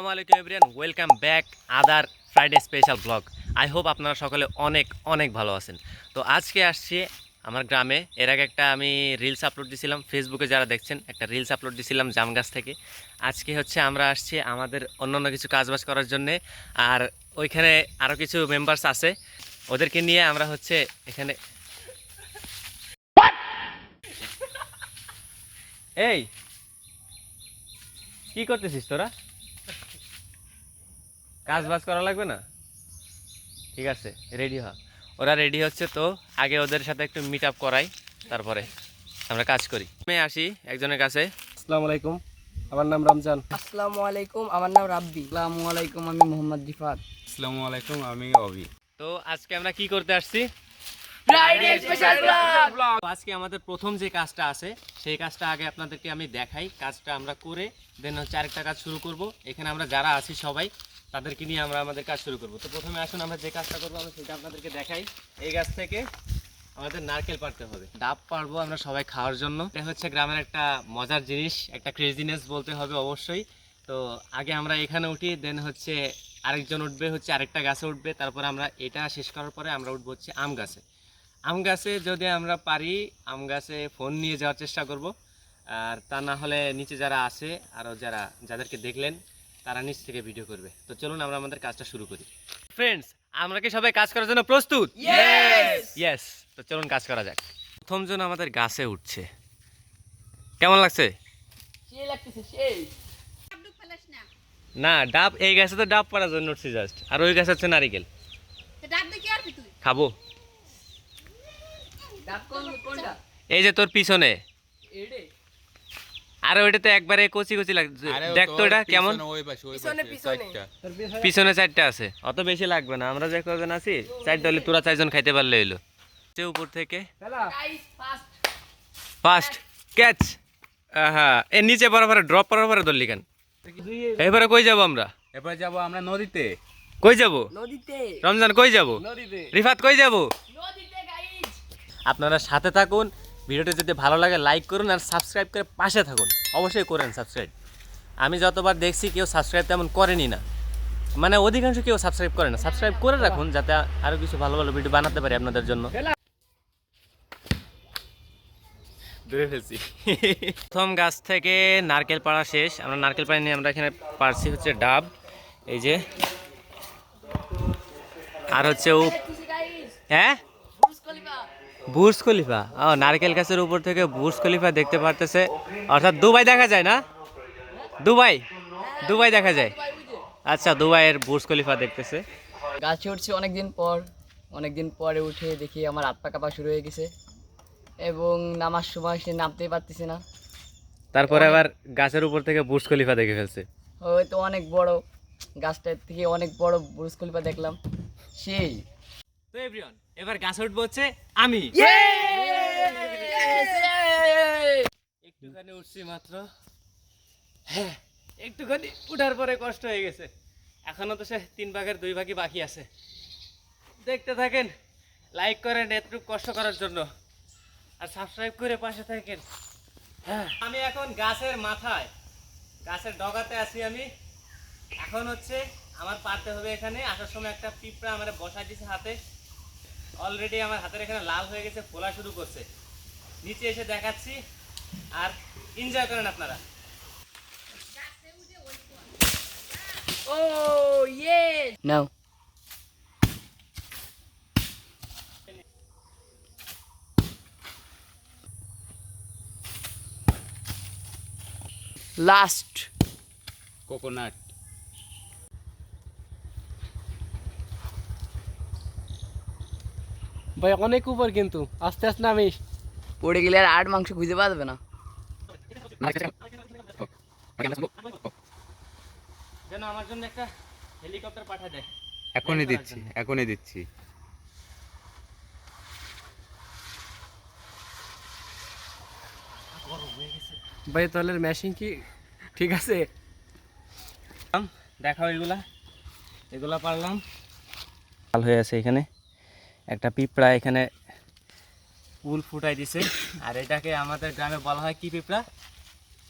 আসসালামু আলাইকুম everyone welcome back other Friday special blog. I hope আপনারা সকলে অনেক অনেক ভালো আছেন। তো আজকে আসছি আমার গ্রামে। এর আগে একটা আমি রিলস আপলোড দিয়েছিলাম ফেসবুকে যারা দেখছেন, একটা রিলস আপলোড দিয়েছিলাম জামগাছ থেকে। আজকে হচ্ছে আমরা আসছি আমাদের অন্যান্য কিছু কাজবাজ করার জন্যে, আর ওইখানে আরও কিছু মেম্বার্স আছে। ওদেরকে নিয়ে আমরা হচ্ছে এখানে এই! কি করতেছিস তোরা? কাজ বাজ করা লাগবে না? ঠিক আছে রেডি হ। ওরা রেডি হচ্ছে তো আগে ওদের সাথে একটু মিট আপ করাই তারপরে আমরা কাজ করি। আমি আসি একজনের কাছে। আসসালামু আলাইকুম আমার নাম রমজান। আসসালামু আলাইকুম আমার নাম রাব্বি। আসসালামু আলাইকুম আমি মোহাম্মদ রিফাত। আসসালামু আলাইকুম আমি অভি। তো আজকে আমরা কি করতে আসছি? ফ্রাইডে স্পেশাল ব্লগ তো আজকে আমাদের প্রথম যে কাজটা আছে সেই কাজটা আগে আপনাদেরকে আমি দেখাই। কাজটা আমরা করে দেন হচ্ছে আরেকটা কাজ শুরু করব। এখানে আমরা যারা আছি সবাই তাদেরকে নিয়ে আমরা আমাদের কাজ শুরু করব। তো প্রথমে আসুন, আমরা যে কাজটা করব, আমরা সেটা আপনাদেরকে দেখাই। এই গাছ থেকে আমাদের নারকেল পাড়তে হবে। ডাব পারব আমরা সবাই খাওয়ার জন্য। এটা হচ্ছে গ্রামের একটা মজার জিনিস, একটা ক্রেজিনেস বলতে হবে অবশ্যই। তো আগে আমরা এখানে উঠি দেন হচ্ছে আরেকজন উঠবে, হচ্ছে আরেকটা গাছে উঠবে। তারপরে আমরা এটা শেষ করার পরে আমরা উঠবো হচ্ছে আম গাছে। আম গাছে যদি আমরা পারি, আম গাছে ফোন নিয়ে যাওয়ার চেষ্টা করব। আর তা না হলে নিচে যারা আছে আরও যারা, যাদেরকে দেখলেন তারা নিচ থেকে ভিডিও করবে। তো চলুন আমরা আমাদের কাজটা শুরু করি। ফ্রেন্ডস আমরা কি সবাই কাজ করার জন্য প্রস্তুত? ইয়েস তো চলুন কাজ করা যাক। প্রথম জন আমাদের গাছে উঠছে। কেমন লাগছে? না। ডাব এই গাছে তো ডাব পাড়ার জন্য উঠছি জাস্ট আর ওই গাছ হচ্ছে নারিকেল। ডাব দেখি আর তুই? খাব। ডাব কোন কোনটা? এই যে তোর পিছনে। আর ওইটাতে একবারে কচি কচি লাগছে দেখ তো এটা কেমন? পিছনে, চারটা। আছে। অত বেশি লাগবে না আমরা যে কজন আছি চারটা হলে তোরা চারজন খাইতে পারলে হইল। সে উপর থেকে। ফাস্ট ফার্স্ট ক্যাচ হ্যাঁ এ নিচে বরাবর ড্রপ করার পরে ধরলি কেন? এবারে কই যাব আমরা? এবার যাব আমরা নদীতে। কই যাব? নদীতে। রমজান কই যাব? নদীতে। রিফাত কই যাব? নদীতে গাইস আপনারা সাথে থাকুন ভিডিওটি যদি ভালো লাগে লাইক করুন আর সাবস্ক্রাইব করে পাশে থাকুন। অবশ্যই করেন সাবস্ক্রাইব আমি যতবার দেখছি কেউ সাবস্ক্রাইব তেমন করেনি না। মানে অধিকাংশ কেউ সাবস্ক্রাইব করে না। সাবস্ক্রাইব করে রাখুন যাতে আরও কিছু ভালো ভালো ভিডিও বানাতে পারি আপনাদের জন্য। প্রথম গাছ থেকে নারকেল পাড়া শেষ। আমরা নারকেল পাড়া নিয়ে আমরা এখানে পারছি হচ্ছে ডাব। এই যে। আর হচ্ছে ও হ্যাঁ? Burj Khalifa? ও নারকেল গাছের উপর থেকে বুর্জ খলিফা দেখতে পারতেছে। অর্থাৎ দুবাই দেখা যায় না? দুবাই? দুবাই দেখা যায়। আচ্ছা দুবাইয়ের বুর্জ খলিফা দেখতেছে। গাছে উঠছি অনেকদিন পর। অনেকদিন পরে উঠে দেখি আমার হাত পা কাঁপা শুরু হয়ে গেছে। এবং নামার সময় সে নামতেই পারতেছে না। তারপরে আবার গাছের উপর থেকে বুর্জ খলিফা দেখে ফেলছে। হয়তো অনেক বড়। গাছটার থেকে অনেক বড় বুর্জ খলিফা দেখলাম। সেই। তো এভরিওয়ান এবার গাছে উঠবো হচ্ছে আমি। একটুখানি উঠছি মাত্র। হ্যাঁ একটুখানি উঠার পরে কষ্ট হয়ে গেছে। এখনও তো সে তিন ভাগের দুই ভাগই বাকি আছে। দেখতে থাকেন লাইক করেন এতটুকু কষ্ট করার জন্য। আর সাবস্ক্রাইব করে পাশে থাকেন। হ্যাঁ আমি এখন গাছের মাথায় গাছের ডগাতে আছি আমি। এখন হচ্ছে আমার পারতে হবে এখানে। আসার সময় একটা পিঁপড়া আমার বসাই দিয়েছে হাতে। অলরেডি আমার হাতের এখানে লাল হয়ে গেছে ফোলা শুরু করছে। নিচে এসে দেখাচ্ছি আর এনজয় করেন আপনারা। ও ইয়ে নাও। লাস্ট কোকোনাট ভাই অনেক উপর কিন্তু। আস্তে আস্তে নামিস। পড়ে গেলে আর আট মাংস খুঁজে পাবে না। যেন আমার জন্য একটা হেলিকপ্টার পাঠায় দেয়। এখনই দিচ্ছি এখনই দিচ্ছি। ভাই তাহলে মেশিন কি? ঠিক আছে। দেখাও এগুলা এগুলা পারলাম। লাল হয়ে আছে এখানে। একটা পিঁপড়া এখানে ফুল ফুটাই দিছে। আর এটাকে আমাদের গ্রামে বলা হয় কি পিঁপড়া?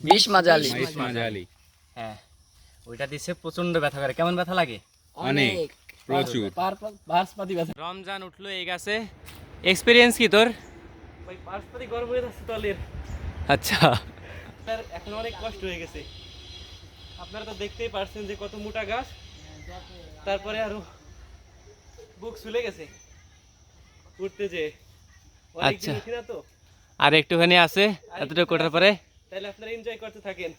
বিষ মাজালি মাইস মাঝালি। হ্যাঁ ওইটা দিচ্ছে প্রচণ্ড ব্যথা করে। কেমন ব্যথা লাগে? অনেক প্রচুর। পার পার্সপাতি ব্যথা। রমজান উঠল এই গাছে। এক্সপিরিয়েন্স কি তোর? ওই পার্সপাতি গরম হয়ে যাচ্ছে তলের। আচ্ছা। স্যার এখন অনেক কষ্ট হয়ে গেছে। আপনারা তো দেখতেই পারছেন যে কত মোটা গাছ। তারপরে আরও বুক শুলে গেছে। উঠতে যে আচ্ছা। আর একটুখানি আছে এতটুকু কোটার পরে। তাহলে আপনারা এনজয় করতে থাকেন।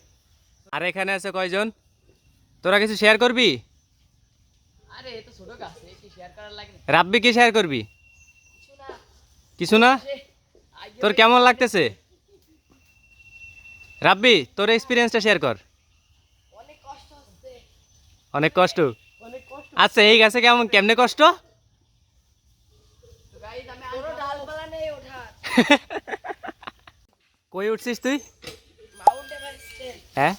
আর এখানে আছে কয়জন? তোরা কিছু শেয়ার করবি? আরে এ তো ছোট গাছ এ কি শেয়ার করার লাগে? না রাব্বি কি শেয়ার করবি? কিছু না। তোর কেমন লাগতেছে? রাব্বি তোর এক্সপিরিয়েন্সটা শেয়ার কর। অনেক কষ্ট। আচ্ছা এই গাছে কেমন কেমনে কষ্ট? কই উঠছিস তুই? হ্যাঁ?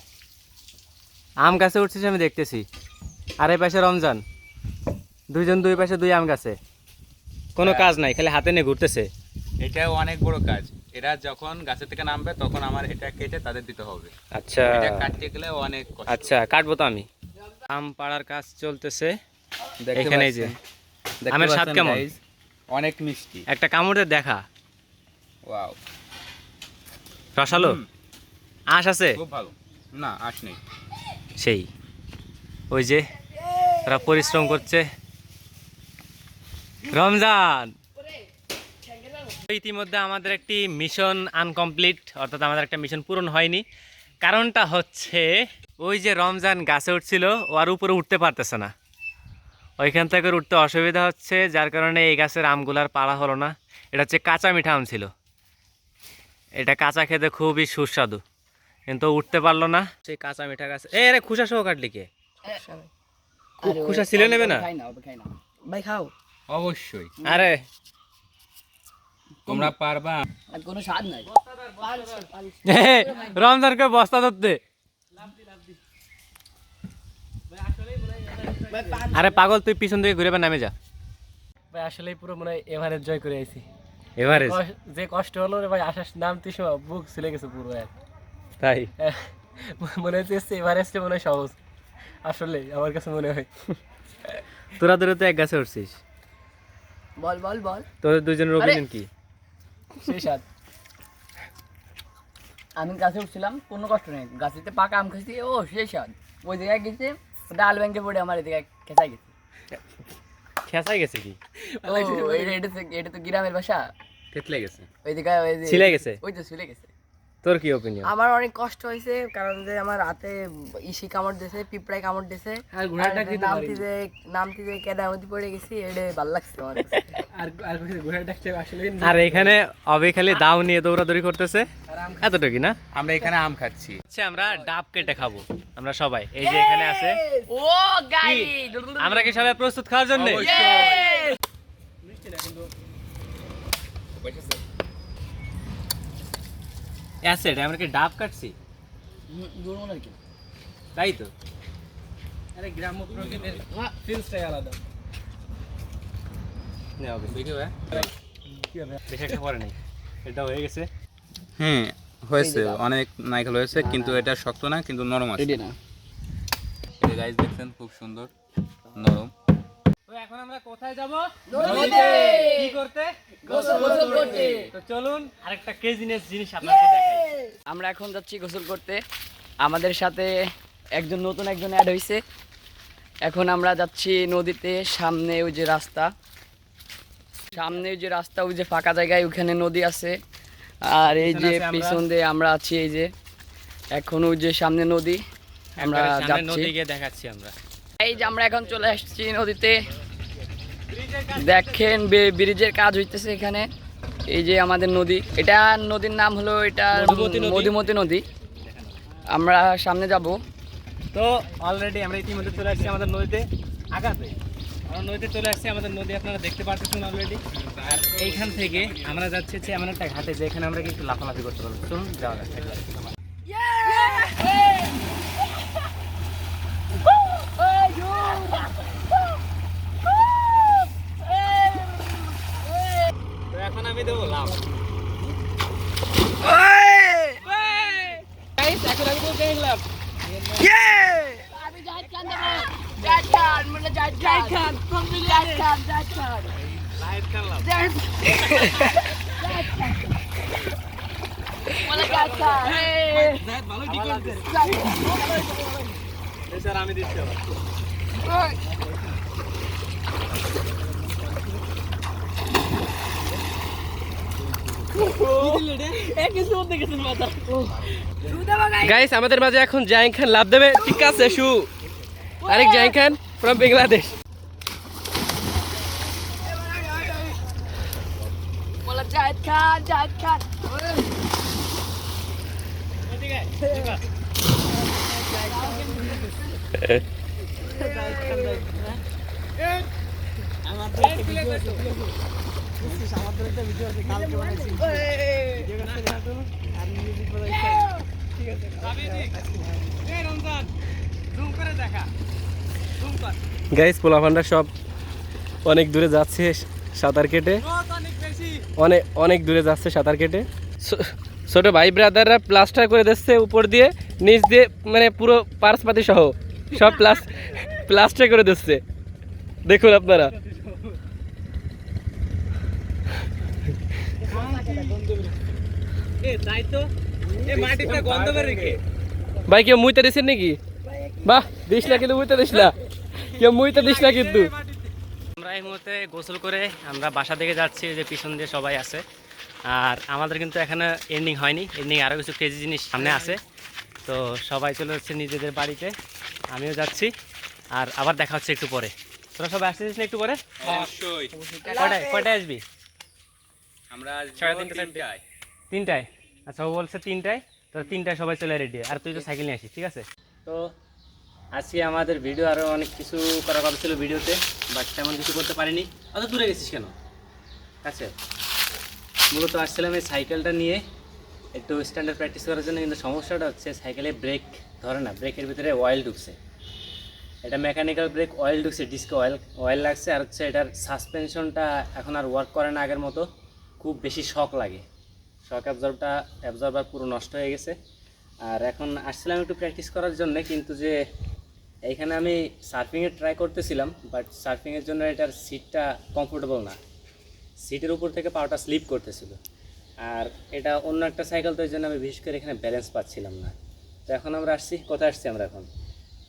আম গাছে উঠছিস আমি দেখতেছি। আর এই পাশে রমজান। দুইজন দুই পাশে দুই আম গাছে। কোনো কাজ নাই খালি হাতে নিয়ে ঘুরতেছে। এটা অনেক বড় কাজ। এরা যখন গাছের থেকে নামবে তখন আমার এটা কেটে তাদের দিতে হবে। আচ্ছা। এটা কাটতে গেলে অনেক আচ্ছা কাটবো তো আমি। আম পাড়ার কাজ চলতেছে। এখানে এই যে। আমের স্বাদ কেমন? অনেক মিষ্টি। একটা কামড়ে দেখা। ওয়াও রসালো। আঁশ আছে? খুব ভালো। না আস নেই। সেই। ওই যে তারা পরিশ্রম করছে। রমজান! ইতিমধ্যে আমাদের একটি মিশন আনকমপ্লিট অর্থাৎ আমাদের একটা মিশন পূরণ হয়নি। কারণটা হচ্ছে ওই যে রমজান গাছে উঠছিল ও আর উপরে উঠতে পারতেছে না। ওইখান থেকে উঠতে অসুবিধা হচ্ছে যার কারণে এই গাছের আমগুলার পাড়া হলো না। এটা হচ্ছে কাঁচা মিঠা আম ছিল। এটা কাঁচা খেতে খুবই সুস্বাদু। কিন্তু উঠতে পারল না। সেই কাঁচা মিঠা গাছ। এ রে খুশা সহ কাটলি কে? খুশা ছিলে নেবে না? ভাই খাও। অবশ্যই। আরে। তোমরা পারবা। আর কোনো স্বাদ নাই। রমজানকে বস্তা ধরতে আরে পাগল তুই পিছন দিকে ঘুরে নামে যা। ভাই আসলে পুরো মনে হয় এভারেজ জয় করে আইছি। এভারেজ যে কষ্ট হলো রে ভাই আসার নামতে সময় বুক ছিলে গেছে পুরো এক। তাই? মনে হচ্ছে এভারেস্টে মনে হয় সহজ। আসলে আমার কাছে মনে হয়। তোরা তোরা তো এক গাছে উঠছিস। বল বল বল। তোদের দুজনের অভিযান কি? সেই স্বাদ আমি গাছে উঠছিলাম কোনো কষ্ট নেই। গাছেতে পাকা আম খাইছি ও সেই স্বাদ ওই জায়গায় গেছে ডাল ব্যাংকে পড়ে আমার এদিকে খেসাই গেছে। খেসাই গেছে কি? ও এটা এটা তো- গ্রামের ভাষা। থেতলে গেছে। ওই যে ছিলে গেছে? ওই তো ছিলে গেছে। তোর কি ওপিনিয়ন আমার অনেক কষ্ট হয়েছে কারণ যে আমার হাতে ইসি কামড় দিয়েছে পিঁপড়ায় কামড় দিয়েছে আর ঘোড়াটা খেতে নামতি যে নামতি যে কেদার মধ্যে পড়ে গেছি এটা ভালো লাগছে আমার। আর আর ঘোড়াটা আসলে আর এখানে অবে খালি দাও নিয়ে দৌড়াদৌড়ি করতেছে। এতটুকু না? আমরা এখানে আম খাচ্ছি। হচ্ছে আমরা ডাব কেটে খাব আমরা সবাই। এই যে এখানে আছে। ও গাই আমরা কি সবাই প্রস্তুত খাওয়ার জন্য? অ্যাসেট আমরা কি ডাব কাটছি? দূর মনে কি। তাই তো? আরে গ্রাম্য প্রকৃতির ফিলসটাই আলাদা। দেখি ভাই। বেশি একটা পরে নেই। এটা হয়ে গেছে। হ্যাঁ হয়েছে। অনেক নাইকেল হয়েছে কিন্তু এটা শক্ত না কিন্তু নরম আছে। রেডি না। এটা গাইস দেখছেন খুব সুন্দর নরম। তো এখন আমরা কোথায় যাব? নদীতে কি করতে? গোসল গোসল করতে। তো চলুন আরেকটা ক্রেজিনেস জিনিস আপনাকে দেখাই। আমরা এখন যাচ্ছি গোসল করতে। আমাদের সাথে একজন নতুন একজন অ্যাড হয়েছে এখন আমরা যাচ্ছি নদীতে সামনে ওই যে রাস্তা। সামনে ওই যে রাস্তা ওই যে ফাঁকা জায়গায় ওখানে নদী আছে। আর এই যে পিছনে দিয়ে আমরা আছি এই যে এখন ওই যে সামনে নদী। আমরা যাচ্ছি। দেখাচ্ছি আমরা। এই যে আমরা এখন চলে আসছি নদীতে। দেখেন ব্রিজের কাজ হইতেছে এখানে। এই যে আমাদের নদী এটা নদীর নাম হলো এটা মধুমতি নদী। আমরা সামনে যাব। তো অলরেডি আমরা ইতিমধ্যে চলে আসছি আমাদের নদীতে আগাতে। আমরা নদীতে চলে আসছি আমাদের নদী আপনারা দেখতে পাচ্ছেন অলরেডি আর এইখান থেকে আমরা যাচ্ছি এমন একটা ঘাটে যেখানে আমরা কিন্তু একটু লাফালাফি করতে পারব। চলুন যাওয়া যাক তো এখন আমি দেবো লাভ এখন আমি বলতে গেলাম জাহিদ খান মোল্লা জাহিদ খান জাহিদ খান জাহিদ খান জাহিদ খান জাহিদ মোল্লা জাহিদ খান স্যার আমি দিচ্ছি গাইস। আমাদের মাঝে এখন জাইং খান লাভ দেবে। ঠিক আছে শু। আরেক জাইং খান ফ্রম বাংলাদেশ জাহিদ খান জাহিদ খান। গাইস পোলাপান্ডা সব অনেক দূরে যাচ্ছে সাঁতার কেটে। অনেক অনেক দূরে যাচ্ছে সাঁতার কেটে। ছোট ভাই ব্রাদাররা প্লাস্টার করে দিচ্ছে উপর দিয়ে, নিচ দিয়ে মানে পুরো পার্সপাতি সহ, সব প্লাস প্লাস্টার করে দিচ্ছে। দেখুন আপনারা। ভাই, কেউ মুইতে দিছেন নাকি? বাহ, দিস না কিন্তু, মুইতে দিস না। কেউ মুইতে দিস না কিন্তু। আমরা এই মুহূর্তে গোসল করে আমরা বাসা থেকে যাচ্ছি যে পিছন দিয়ে সবাই আছে। আর আমাদের কিন্তু এখানে এন্ডিং হয়নি। এন্ডিং আরও কিছু ক্রেজি জিনিস সামনে আছে। তো সবাই চলে যাচ্ছে নিজেদের বাড়িতে। আমিও যাচ্ছি। আর আবার দেখা হচ্ছে একটু পরে। তোরা সবাই আসতেছিস না একটু পরে? কয়টায় কয়টায় আসবি? আমরা। তিনটায়। আচ্ছা ও বলছে তিনটায়। তো তিনটায় সবাই চলে রেডি আর তুই তো সাইকেল নিয়ে আসিস ঠিক আছে? তো আজকে আমাদের ভিডিও আরও অনেক কিছু করার কথা ছিল ভিডিওতে বাট তেমন কিছু করতে পারিনি। অত দূরে গেছিস কেন? আচ্ছা মূলত আসছিলাম এই সাইকেলটা নিয়ে একটু স্ট্যান্ডার্ড প্র্যাকটিস করার জন্য, কিন্তু সমস্যাটা হচ্ছে সাইকেলে ব্রেক ধরে না ব্রেকের ভিতরে অয়েল ঢুকছে। এটা মেকানিক্যাল ব্রেক অয়েল ঢুকছে ডিস্কে অয়েল অয়েল লাগছে, আর হচ্ছে এটার সাসপেনশনটা এখন আর ওয়ার্ক করে না আগের মতো। খুব বেশি শক লাগে। শক অ্যাবজর্বটা অ্যাবজর্বার পুরো নষ্ট হয়ে গেছে। আর এখন আসছিলাম একটু প্র্যাকটিস করার জন্য, কিন্তু যে এইখানে আমি সার্ফিংয়ে ট্রাই করতেছিলাম বাট সার্ফিংয়ের জন্য এটার সিটটা কমফোর্টেবল না। সিটের উপর থেকে পাওয়াটা স্লিপ করতেছিল। আর এটা অন্য একটা সাইকেল তো জন্য আমি বিশেষ করে এখানে ব্যালেন্স পাচ্ছিলাম না। তো এখন আমরা আসছি কোথায় আসছি আমরা এখন?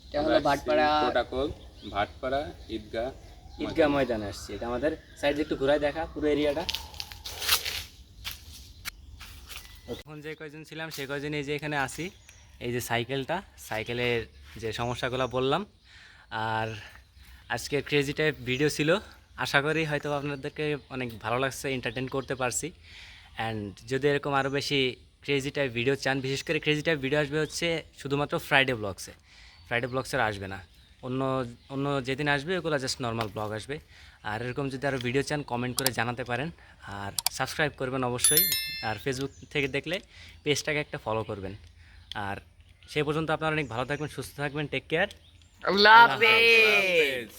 এটা হলো ভাটপাড়া প্রোটোকল ভাটপাড়া ঈদগাহ ঈদগাহ ময়দানে আসছি। এটা আমাদের সাইড একটু ঘুরাই দেখা পুরো এরিয়াটা তখন যে কয়জন ছিলাম সেই কয়জন এই যে এখানে আসি এই যে সাইকেলটা সাইকেলের যে সমস্যাগুলো বললাম। আর আজকে ক্রেজি টাইপ ভিডিও ছিল। আশা করি হয়তো আপনাদেরকে অনেক ভালো লাগছে এন্টারটেন করতে পারছি। অ্যান্ড যদি এরকম আরও বেশি ক্রেজি টাইপ ভিডিও চান বিশেষ করে ক্রেজি টাইপ ভিডিও আসবে হচ্ছে শুধুমাত্র ফ্রাইডে ব্লগসে ফ্রাইডে ব্লগসের আসবে না। অন্য অন্য যেদিন আসবে ওগুলো জাস্ট নর্মাল ব্লগ আসবে। আর এরকম যদি আরও ভিডিও চান কমেন্ট করে জানাতে পারেন। আর সাবস্ক্রাইব করবেন অবশ্যই। আর ফেসবুক থেকে দেখলে পেজটাকে একটা ফলো করবেন। আর সেই পর্যন্ত আপনারা অনেক ভালো থাকবেন সুস্থ থাকবেন টেক কেয়ার আল্লাহ হাফেজ।